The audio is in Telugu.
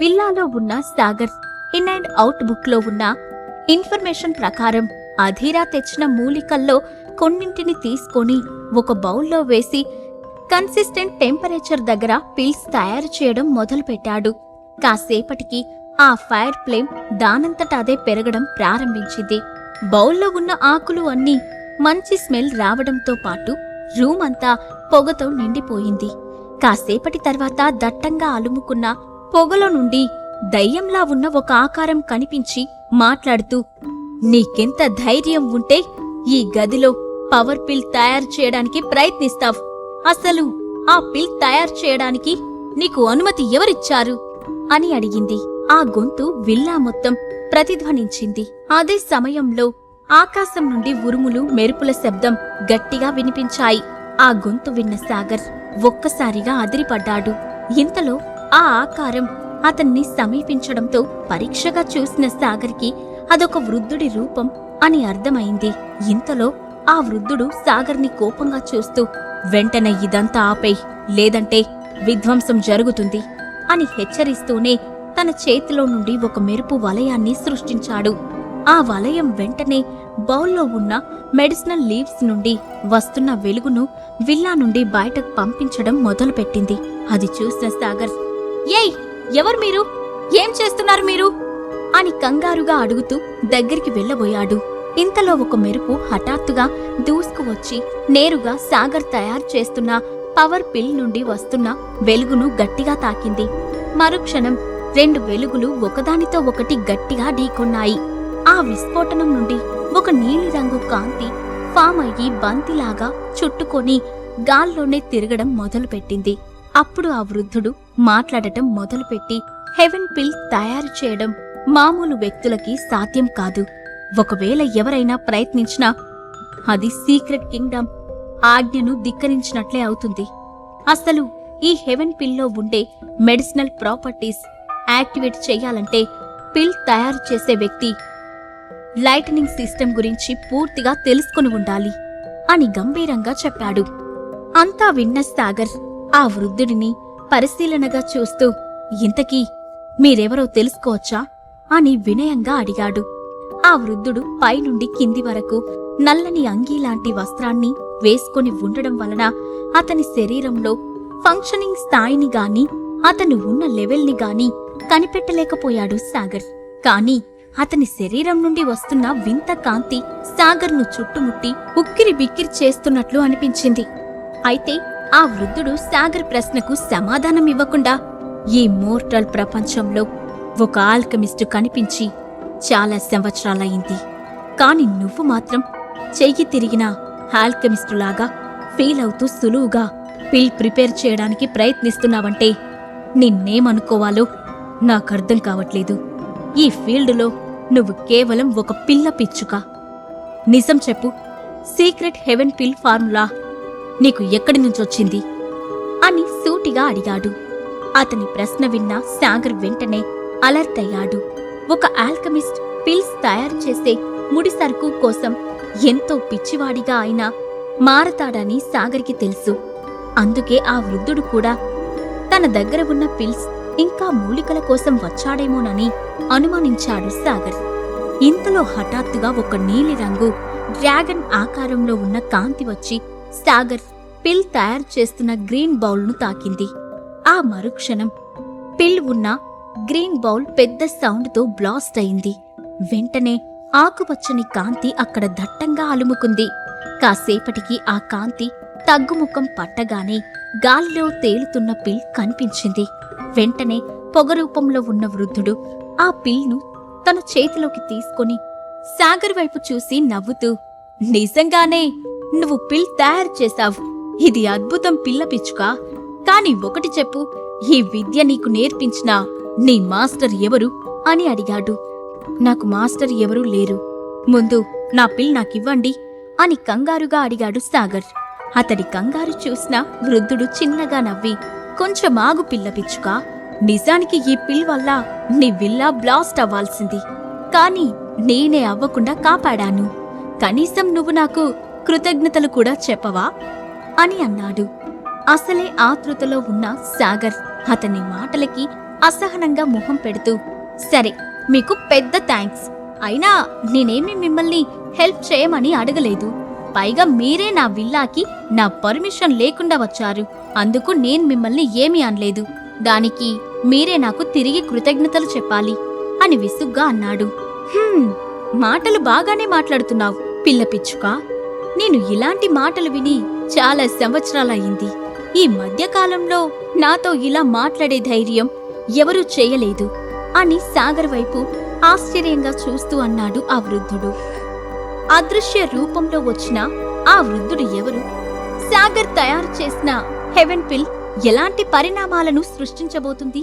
విల్లాలో ఉన్న సాగర్ ఇన్ అండ్ అవుట్ బుక్లో ఉన్న ఇన్ఫర్మేషన్ ప్రకారం అధీరా తెచ్చిన మూలికల్లో కొన్నింటిని తీసుకొని ఒక బౌల్లో వేసి కన్సిస్టెంట్ టెంపరేచర్ దగ్గర పిల్స్ తయారు చేయడం మొదలుపెట్టాడు. కాసేపటికి ఆ ఫైర్ ఫ్లేమ్ దానంతట అదే పెరగడం ప్రారంభించింది. బౌల్లో ఉన్న ఆకులు అన్నీ మంచి స్మెల్ రావడంతో పాటు రూమ్ అంతా పొగతో నిండిపోయింది. కాసేపటి తర్వాత దట్టంగా అలుముకున్న పొగలో నుండి దయ్యంలా ఉన్న ఒక ఆకారం కనిపించి మాట్లాడుతూ నీకెంత ధైర్యం ఉంటే ఈ గదిలో పవర్ పిల్ తయారు చేయడానికి ప్రయత్నిస్తావ్. అసలు ఆ పిల్ తయారు చేయడానికి నీకు అనుమతి ఎవరిచ్చారు? అని అడిగింది. ఆ గొంతు విల్లా మొత్తం ప్రతిధ్వనించింది. అదే సమయంలో ఆకాశం నుండి ఉరుములు మెరుపుల శబ్దం గట్టిగా వినిపించాయి. ఆ గొంతు విన్న సాగర్ ఒక్కసారిగా అదిరిపడ్డాడు. ఇంతలో ఆ ఆకారం అతన్ని సమీపించడంతో పరీక్షగా చూసిన సాగర్కి అదొక వృద్ధుడి రూపం అని అర్థమైంది. ఇంతలో ఆ వృద్ధుడు సాగర్ని కోపంగా చూస్తూ వెంటనే ఇదంతా ఆపేయ్ లేదంటే విధ్వంసం జరుగుతుంది అని హెచ్చరిస్తూనే తన చేతిలో నుండి ఒక మెరుపు వలయాన్ని సృష్టించాడు. ఆ వలయం వెంటనే బౌల్లో ఉన్న మెడిసినల్ లీవ్స్ నుండి వస్తున్న వెలుగును విల్లా నుండి బయటకు పంపించడం మొదలుపెట్టింది. అది చూసిన సాగర్ ఏయ్ ఎవరు మీరు? ఏం చేస్తున్నారు మీరు? అని కంగారుగా అడుగుతూ దగ్గరికి వెళ్ళబోయాడు. ఇంతలో ఒక మెరుపు హఠాత్తుగా దూసుకువచ్చి నేరుగా సాగర్ తయారు చేస్తున్న పవర్ పిల్ నుండి వస్తున్న వెలుగును గట్టిగా తాకింది. మరుక్షణం రెండు వెలుగులు ఒకదానితో ఒకటి గట్టిగా ఢీకొన్నాయి. ఆ విస్ఫోటనం నుండి ఒక నీలిరంగు కాంతి ఫామ్ అయ్యి బంతిలాగా చుట్టుకొని గాల్లోనే తిరగడం మొదలుపెట్టింది. అప్పుడు ఆ వృద్ధుడు మాట్లాడటం మొదలుపెట్టి హెవెన్ పిల్ తయారు చేయడం మామూలు వ్యక్తులకి సాధ్యం కాదు. ఒకవేళ ఎవరైనా ప్రయత్నించినా అది సీక్రెట్ కింగ్డమ్ ఆజ్ఞను ధిక్కరించినట్లే అవుతుంది. అసలు ఈ హెవెన్ పిల్లో ఉండే మెడిసినల్ ప్రాపర్టీస్ యాక్టివేట్ చేయాలంటే పిల్ తయారు చేసే వ్యక్తి లైటనింగ్ సిస్టమ్ గురించి పూర్తిగా తెలుసుకొని ఉండాలి అని గంభీరంగా చెప్పాడు. అంతా విన్న సాగర్ ఆ వృద్ధుడిని పరిశీలనగా చూస్తూ ఇంతకీ మీరెవరో తెలుసుకోవచ్చా? అని వినయంగా అడిగాడు. ఆ వృద్ధుడు పైనుండి కింది వరకు నల్లని అంగీలాంటి వస్త్రాన్ని వేసుకొని ఉండడం వలన అతని శరీరంలో ఫంక్షనింగ్ స్థాయిని గాని అతను ఉన్న లెవెల్ని గాని కనిపెట్టలేకపోయాడు సాగర్. కాని అతని శరీరం నుండి వస్తున్న వింత కాంతి సాగర్ను చుట్టుముట్టి ఉక్కిరి బిక్కిరి చేస్తున్నట్లు అనిపించింది. అయితే ఆ వృద్ధుడు సాగర్ ప్రశ్నకు సమాధానం ఇవ్వకుండా ఈ మోర్టల్ ప్రపంచంలో ఒక ఆల్కమిస్టు కనిపించి చాలా సంవత్సరాలయ్యింది కాని నువ్వు మాత్రం చెయ్యి తిరిగిన ఆల్కమిస్టులాగా ఫీల్ అవుతూ సులువుగా పిల్ ప్రిపేర్ చేయడానికి ప్రయత్నిస్తున్నావంటే నిన్నేమనుకోవాలో నాకర్థం కావట్లేదు. ఈ ఫీల్డ్లో నువ్వు కేవలం ఒక పిల్ల పిచ్చుక. నిజం చెప్పు సీక్రెట్ హెవెన్ పిల్ ఫార్ములా నీకు ఎక్కడి నుంచొచ్చింది అని సూటిగా అడిగాడు. అతని ప్రశ్న విన్న సాగర్ వెంటనే అలర్ట్ అయ్యాడు. ఒక ఆల్కమిస్ట్ పిల్స్ తయారు చేసే ముడి సరుకు కోసం ఎంతో పిచ్చివాడిగా అయినా మారతాడని సాగర్కి తెలుసు. అందుకే ఆ వృద్ధుడు కూడా తన దగ్గర ఉన్న పిల్స్ ఇంకా మూలికల కోసం వచ్చాడేమోనని అనుమానించాడు సాగర్. ఇంతలో హఠాత్తుగా ఒక నీలిరంగు డ్రాగన్ ఆకారంలో ఉన్న కాంతి వచ్చి సాగర్ పిల్ తయారు చేస్తున్న గ్రీన్ బౌల్ను తాకింది. ఆ మరుక్షణం పిల్ ఉన్న గ్రీన్ బౌల్ పెద్ద సౌండ్తో బ్లాస్ట్ అయింది. వెంటనే ఆకుపచ్చని కాంతి అక్కడ దట్టంగా అలుముకుంది. కాసేపటికి ఆ కాంతి తగ్గుముఖం పట్టగానే గాలిలో తేలుతున్న పిల్ కనిపించింది. వెంటనే పొగ రూపంలో ఉన్న వృద్ధుడు ఆ పిల్ను తన చేతిలోకి తీసుకొని సాగర్ వైపు చూసి నవ్వుతూ నిజంగానే నువ్వు పిల్ తయారు చేశావు. ఇది అద్భుతం పిల్ల పిచ్చుక. కాని ఒకటి చెప్పు ఈ విద్య నీకు నేర్పించిన నీ మాస్టర్ ఎవరు అని అడిగాడు. నాకు మాస్టర్ ఎవరూ లేరు. ముందు నా పిల్ నాకివ్వండి అని కంగారుగా అడిగాడు సాగర్. అతడి కంగారు చూసిన వృద్ధుడు చిన్నగా నవ్వి కొంచెం ఆగు పిల్ల పిచ్చుక. నిజానికి ఈ పిల్ వల్ల నీ విల్లా బ్లాస్ట్ అవ్వాల్సింది. కాని నేనే అవ్వకుండా కాపాడాను. కనీసం నువ్వు నాకు కృతజ్ఞతలు కూడా చెప్పవా? అని అన్నాడు. అసలే ఆతృతలో ఉన్న సాగర్ అతని మాటలకి అసహనంగా మొహం పెడుతూ సరే మీకు పెద్ద థ్యాంక్స్. అయినా నేనేమి మిమ్మల్ని హెల్ప్ చేయమని అడగలేదు. పైగా మీరే నా విల్లాకి నా పర్మిషన్ లేకుండా వచ్చారు. అందుకు నేను మిమ్మల్ని ఏమీ అనలేదు. దానికి మీరే నాకు తిరిగి కృతజ్ఞతలు చెప్పాలి అని విసుగ్గా అన్నాడు. మాటలు బాగానే మాట్లాడుతున్నావు పిల్ల పిచ్చుకా. నేను ఇలాంటి మాటలు విని చాలా సంవత్సరాలయ్యింది. ఈ మధ్యకాలంలో నాతో ఇలా మాట్లాడే ధైర్యం ఎవరూ చేయలేదు అని సాగర్ వైపు ఆశ్చర్యంగా చూస్తూ అన్నాడు ఆ వృద్ధుడు. అదృశ్య రూపంలో వచ్చిన ఆ వృద్ధుడు ఎవరు? సాగర్ తయారు చేసిన హెవెన్ పిల్ ఎలాంటి పరిణామాలను సృష్టించబోతుంది?